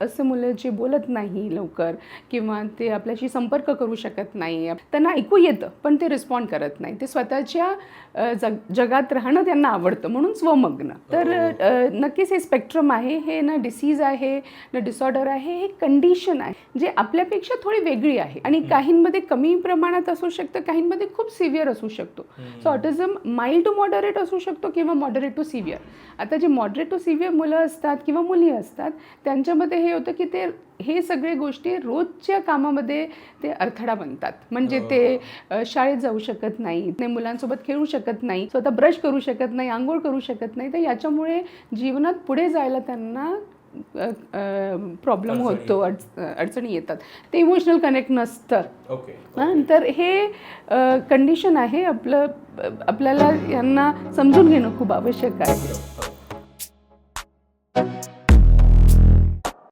असं मुलं जे बोलत नाही लवकर किंवा ते आपल्याशी संपर्क करू शकत नाही त्यांना ऐकू येतं पण ते रिस्पॉन्ड करत नाही. ते स्वतःच्या जग जगात राहणं त्यांना आवडतं म्हणून स्वमग्न. तर अ, नक्कीच हे स्पेक्ट्रम आहे हे ना डिसीज आहे ना डिसऑर्डर आहे हे कंडिशन आहे जे आपल्यापेक्षा थोडी वेगळी आहे. आणि काहींमध्ये कमी प्रमाणात असू शकतं काहींमध्ये खूप सिव्हिअर असू शकतो. So autism mild to moderate असू शकतो किंवा मॉडरेट टू सिव्हिअर आता जे मॉडरेट टू सिव्हिअर मुलं असतात किंवा मुली असतात त्यांच्यामध्ये हे होतं की ते हे सगळे गोष्टी रोजच्या कामामध्ये ते अडथळा बनतात. म्हणजे ते अ, शाळेत जाऊ शकत नाही ते मुलांसोबत खेळू शकत नाही स्वतः ब्रश करू शकत नाही आंघोळ करू शकत नाही तर याच्यामुळे जीवनात पुढे जायला त्यांना प्रॉब्लेम होतो अडच अडचणी येतात. ते इमोशनल कनेक्ट नसतं. ओके हां तर हे कंडिशन आहे आपलं आपल्याला यांना समजून घेणं खूप आवश्यक आहे.